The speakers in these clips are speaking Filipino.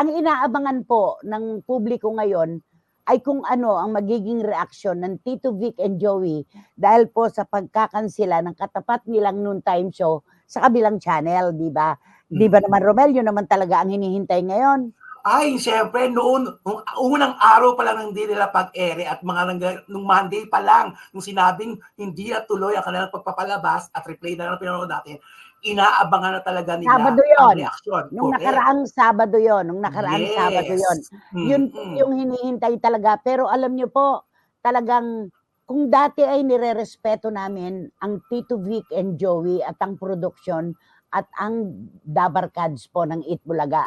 ang inaabangan po ng publiko ngayon ay kung ano ang magiging reaksyon ng Tito Vic and Joey dahil po sa pagkakansila ng katapat nilang noontime show sa kabilang channel, di ba? Di ba naman Romel, yun naman talaga ang hinihintay ngayon. Ay, siyempre, noon, nung unang araw pa lang hindi nila pag-ere at mga nang- nung Monday pa lang, nung sinabing hindi na tuloy ang kanilang pagpapalabas at replay na lang pinanood natin, inaabangan na talaga nila Sabado ang yun. reaksyon. Nung Correct. nakaraang Sabado yon, nung nakaraang Yes. Sabado yon. Yun Mm-mm. yung hinihintay talaga. Pero alam nyo po, talagang kung dati ay nirerespeto namin ang Tito Vic and Joey at ang production at ang Dabarkads po ng Itbulaga.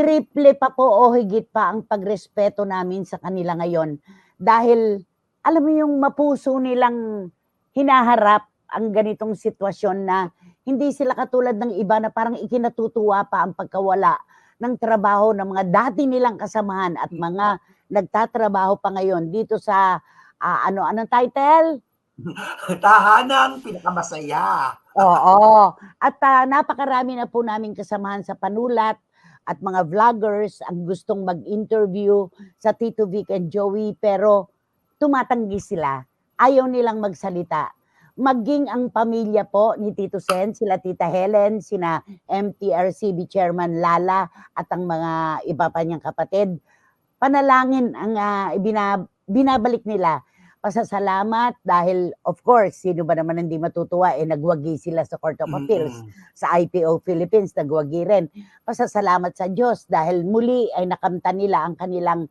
Triple pa po o higit pa ang pagrespeto namin sa kanila ngayon. Dahil alam mo yung mapuso nilang hinaharap ang ganitong sitwasyon na hindi sila katulad ng iba na parang ikinatutuwa pa ang pagkawala ng trabaho ng mga dati nilang kasamahan at mga nagtatrabaho pa ngayon dito sa ah, ano anong title? Tahanang pinakamasaya. Oo. At ah, napakarami na po namin kasamahan sa panulat at mga vloggers ang gustong mag-interview sa Tito Vic and Joey pero tumatanggi sila. Ayaw nilang magsalita. Maging ang pamilya po ni Tito Sen, sila Tita Helen, sina MTRCB Chairman Lala at ang mga iba pa niyang kapatid, panalangin ang ah, ibina- binabalik nila pasasalamat dahil of course, sino ba naman hindi matutuwa eh nagwagi sila sa Court of Appeals Mm-mm. sa IPO Philippines, nagwagi rin. Pasasalamat sa Diyos dahil muli ay nakamtan nila ang kanilang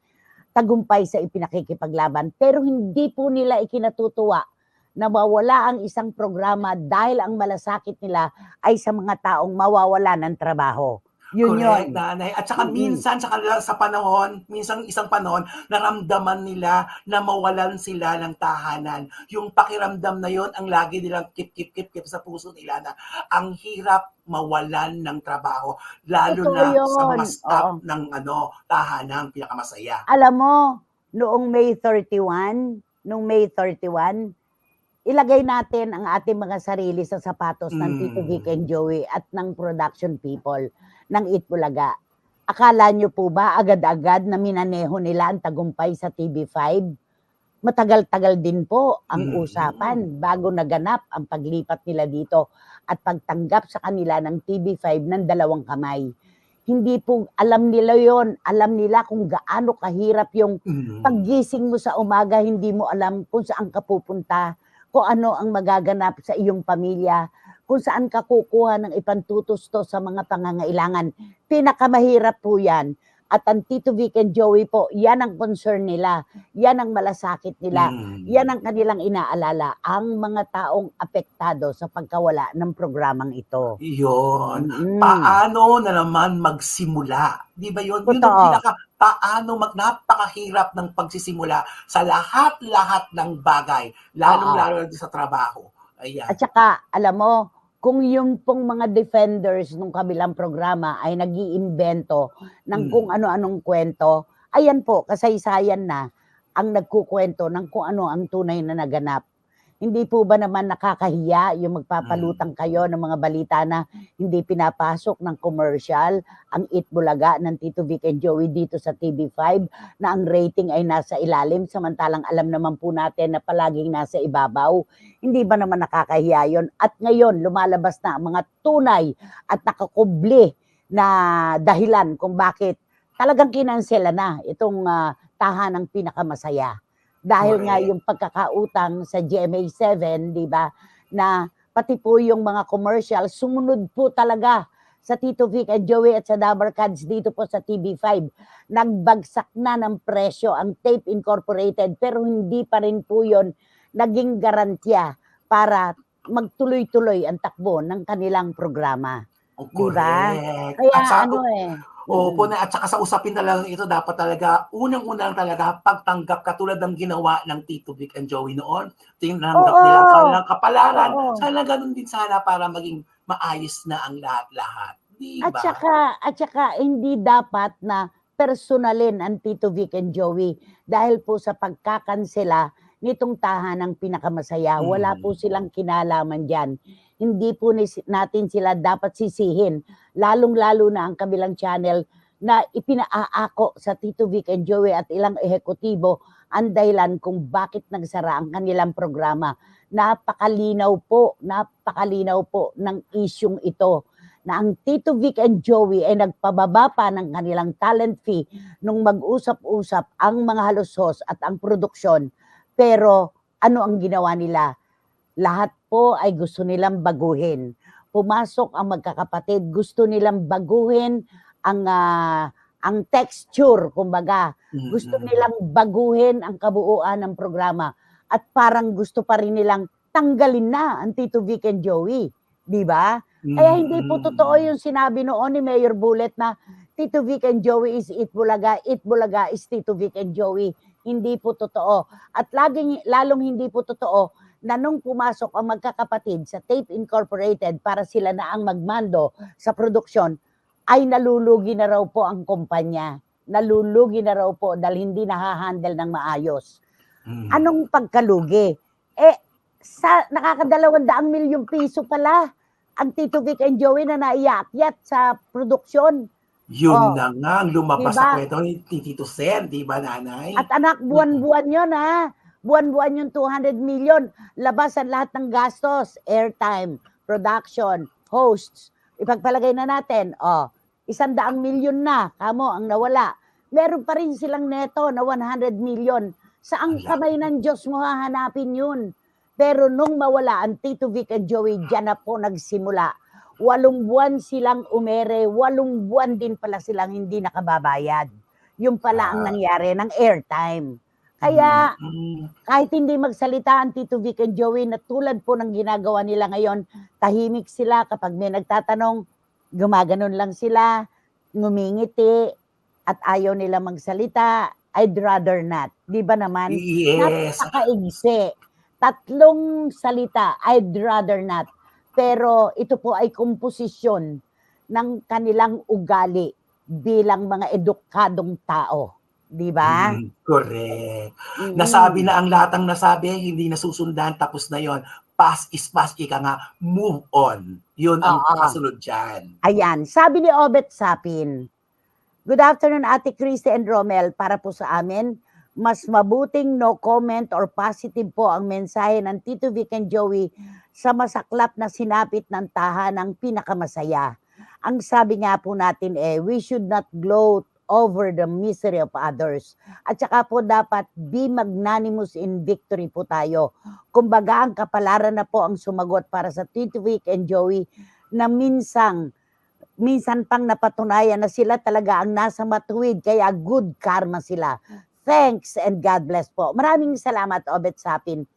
tagumpay sa ipinakikipaglaban. Pero hindi po nila ikinatutuwa na mawala ang isang programa dahil ang malasakit nila ay sa mga taong mawawala ng trabaho. Yun Correct, yun. nanay. At saka minsan sa kanila sa panahon, minsan isang panahon, naramdaman nila na mawalan sila ng tahanan. Yung pakiramdam na yon ang lagi nilang kip kip kip kip sa puso nila na ang hirap mawalan ng trabaho lalo Totoo na sa yun. mga staff Oo. ng ano tahanang pinakamasaya. Alam mo, noong May 31, noong May 31, ilagay natin ang ating mga sarili sa sapatos ng Mm. Tito Vic and Joey at ng production people ng Itbulaga. Akala nyo po ba agad-agad na minaneho nila ang tagumpay sa TV5? Matagal-tagal din po ang Mm. usapan bago naganap ang paglipat nila dito at pagtanggap sa kanila ng TV5 ng dalawang kamay. Hindi po alam nila yon, alam nila kung gaano kahirap yung Mm. paggising mo sa umaga, hindi mo alam kung saan ka pupunta, kung ano ang magaganap sa iyong pamilya, kung saan ka kukuha ng ipantutusto sa mga pangangailangan. Pinakamahirap po yan. At ang Tito Vic and Joey po, yan ang concern nila. Yan ang malasakit nila. Mm. Yan ang kanilang inaalala, ang mga taong apektado sa pagkawala ng programang ito. Yun. Mm. Paano na naman magsimula? Di ba yun? Yun ang Totoo. pinaka, paano mag, napakahirap ng pagsisimula sa lahat-lahat ng bagay, lalong-lalo na sa trabaho. Ayan. At saka, alam mo, kung yung pong mga defenders ng kabilang programa ay nag iimbento ng kung ano-anong kwento, ayan po, kasaysayan na ang nagkukwento ng kung ano ang tunay na naganap. Hindi po ba naman nakakahiya yung magpapalutang kayo ng mga balita na hindi pinapasok ng commercial ang Itbulaga ng Tito Vic and Joey dito sa TV5 na ang rating ay nasa ilalim samantalang alam naman po natin na palaging nasa ibabaw. Hindi ba naman nakakahiya yun? At ngayon, lumalabas na ang mga tunay at nakakubli na dahilan kung bakit talagang kinansela na itong ah, tahanang pinakamasaya. Dahil nga Correct. yung pagkakautang sa GMA7, di ba, na pati po yung mga commercial, sumunod po talaga sa Tito Vic and Joey at sa Dabar Cards dito po sa TV5. Nagbagsak na ng presyo ang Tape Incorporated pero hindi pa rin po yun naging garantya para magtuloy-tuloy ang takbo ng kanilang programa. Oh, Di ba? correct. Kaya At sa, ano eh. Opo na, at saka sa usapin na lang ito, dapat talaga, unang-unang talaga, pagtanggap katulad ng ginawa ng Tito Vic and Joey noon. Tinanggap Oo. nila kanilang kapalaran. Oo. Sana ganun din sana para maging maayos na ang lahat-lahat. Di At ba? saka, at saka hindi dapat na personalin ang Tito Vic and Joey dahil po sa pagkakansela nitong tahanang pinakamasaya. Wala Mm. po silang kinalaman dyan. Hindi po natin sila dapat sisihin. Lalong-lalo na ang kabilang channel na ipinaaako sa Tito Vic and Joey at ilang ehekutibo ang dahilan kung bakit nagsara ang kanilang programa. Napakalinaw po, napakalinaw po ng isyong ito na ang Tito Vic and Joey ay nagpababa pa ng kanilang talent fee nung mag-usap-usap ang mga halusos at ang produksyon. Pero ano ang ginawa nila? Lahat po ay gusto nilang baguhin. Pumasok ang magkakapatid, gusto nilang baguhin ang ah, ang texture, kumbaga. Gusto nilang baguhin ang kabuuan ng programa at parang gusto pa rin nilang tanggalin na ang Tito Vic and Joey, 'di ba? Kaya hindi po totoo yung sinabi noon ni Mayor Bullet na Tito Vic and Joey is It Bulaga, It Bulaga is Tito Vic and Joey. Hindi po totoo. At laging, lalong hindi po totoo na nung pumasok ang magkakapatid sa Tape Incorporated para sila na ang magmando sa produksyon, ay nalulugi na raw po ang kumpanya. Nalulugi na raw po dahil hindi nahahandle ng maayos. Mm. Anong pagkalugi? Eh, sa nakakadalawang daang milyong piso pala ang Tito Vic and Joey na naiakyat sa produksyon. Yun Oh. na nga, lumabas Diba? sa kwento ni Tito Sen, di ba nanay? At anak, buwan-buwan yon ha. Buwan-buwan yung 200 million. Labas ang lahat ng gastos. Airtime, production, hosts. Ipagpalagay na natin, oh, isang daang milyon na, kamo, ang nawala. Meron pa rin silang neto na 100 million. Saang Ala. kamay ng Diyos mo hahanapin yun? Pero nung mawala ang Tito Vic at Joey, dyan na po nagsimula. Walong buwan silang umere, walong buwan din pala silang hindi nakababayad. Yung pala ang Ah. nangyari ng airtime. Kaya Mm. kahit hindi magsalita ang Tito Vic and Joey na tulad po ng ginagawa nila ngayon, tahimik sila kapag may nagtatanong, gumaganon lang sila, ngumingiti, at ayaw nila magsalita, I'd rather not. Di ba naman? Yes. Napakaigsi. Tatlong salita, I'd rather not. Pero ito po ay komposisyon ng kanilang ugali bilang mga edukadong tao. Di ba? Mm, correct. Mm. Nasabi na ang lahat ng nasabi, hindi nasusundan, tapos na yon. Past is past, ika nga, move on. Yun ang Oo. kasunod dyan. Ayan, sabi ni Obet Sapin, Good afternoon, Ate Christy and Romel. Para po sa amin, mas mabuting no comment or positive po ang mensahe ng Tito Vic and Joey sa masaklap na sinapit ng tahanang pinakamasaya. Ang sabi nga po natin eh, we should not gloat over the misery of others. At saka po dapat be magnanimous in victory po tayo. Kumbaga ang kapalaran na po ang sumagot para sa Tito Vic and Joey na minsang minsan pang napatunayan na sila talaga ang nasa matuwid, kaya good karma sila. Thanks and God bless po. Maraming salamat, Obet Sapin.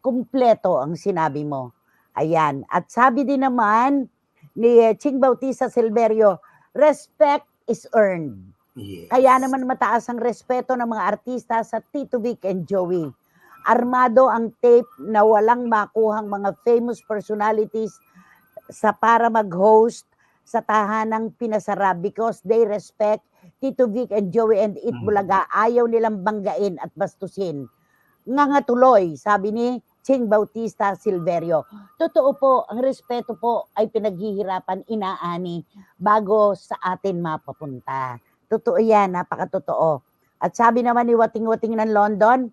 Kumpleto ang sinabi mo. Ayan. At sabi din naman ni Ching Bautista Silverio, respect is earned. Yes. Kaya naman mataas ang respeto ng mga artista sa Tito Vic and Joey. Armado ang tape na walang makuhang mga famous personalities sa para mag-host sa tahanang pinasara because they respect Tito Vic and Joey and It Mhm. Bulaga. Ayaw nilang banggain at bastusin. Nga nga tuloy, sabi ni Ching Bautista Silverio. Totoo po, ang respeto po ay pinaghihirapan inaani bago sa atin mapapunta. Totoo yan, napakatotoo. At sabi naman ni Wating-Wating ng London,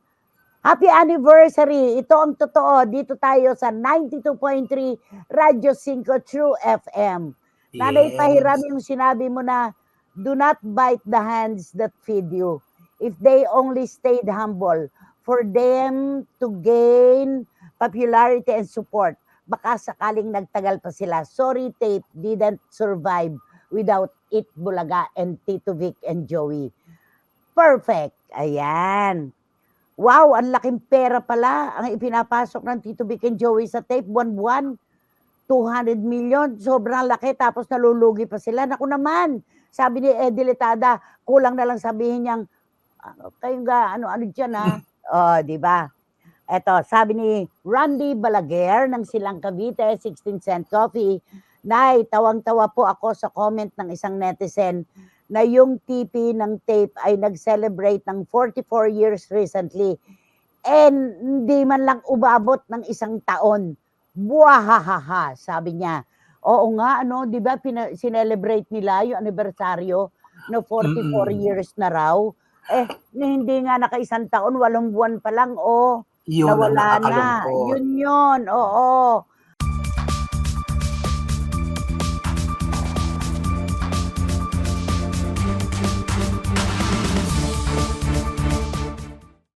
Happy anniversary! Ito ang totoo. Dito tayo sa 92.3 Radyo 5 True FM. Nanay Yes. Pahiram yung sinabi mo na, do not bite the hands that feed you. If they only stayed humble, for them to gain popularity and support, baka sakaling nagtagal pa sila. Sorry, tape didn't survive without It Bulaga and Tito Vic and Joey. Perfect. Ayan. Wow, ang laking pera pala ang ipinapasok ng Tito Vic and Joey sa tape buwan-buwan. 200 million, sobrang laki tapos nalulugi pa sila. Naku naman, sabi ni Eddie Letada, kulang na lang sabihin niyang, ano, kayo ga, ano, ano dyan ha? oh, di ba? Eto, sabi ni Randy Balaguer ng Silang Cavite, 16 cent coffee, Nay, tawang-tawa po ako sa comment ng isang netizen na yung TP ng tape ay nag-celebrate ng 44 years recently and hindi man lang umabot ng isang taon. Buwahahaha, sabi niya. Oo nga, ano, di ba, sinelebrate nila yung anibersaryo no 44 Mm. years na raw. Eh, hindi nga nakaisang taon, walong buwan pa lang, oh, Yun nawala na. Yun yun, oo.